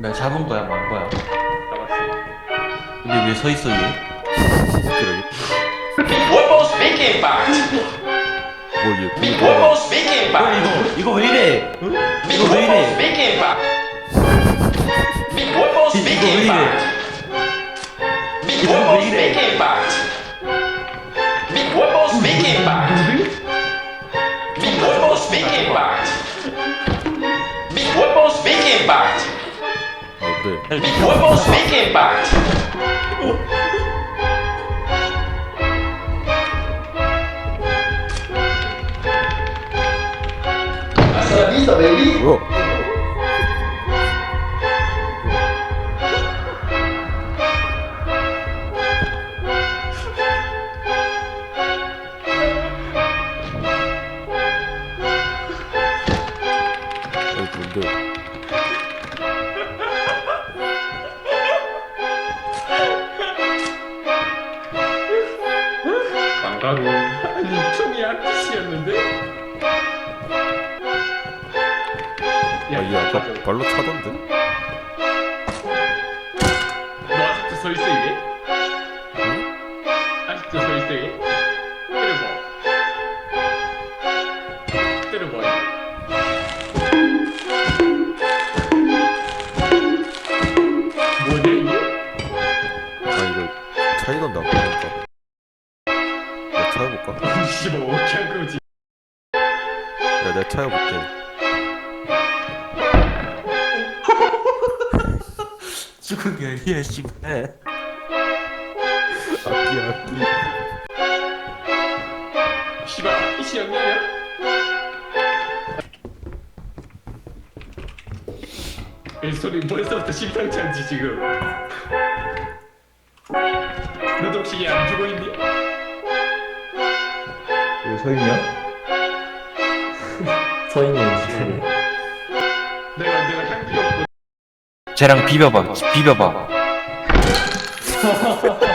나 잡은 거야, 만 거야? 잡았어. 근데 왜 서 있어, 얘? 그러게. Speaking box. 뭐 이게 Big 공이 football speaking 야, box. 이거, 이거 왜 이래? Big 이거 왜 football 이래? box. Big football 이거 왜 speaking 이래? box. Big 이거 football 왜 이래? speaking box. 아 그래. Big football speaking box. Hasta la vista, baby. 뭐야? 아 아니, 총이 아저씨였는데? 아얘 아까 발로 차던데? 너 아직도 서 있어, 이게? 아직도 서 있어, 이게? 때려봐. 때려봐, 이거. 뭐냐, 이게? 아 이거 차이가 나 보니까. 내가 차여볼까? 씨발, 어떻게 한 거지? 야 내가 차여볼게. 죽은 게 아니야, 씨발. 악기 악기. 씨발, 이씨 영향이야? 이 소리 벌써부터 심상치 않지 지금 너도 혹시 얘안 죽어있니? 서인이야? 서인이 진짜. 쟤랑 비벼봐 비벼봐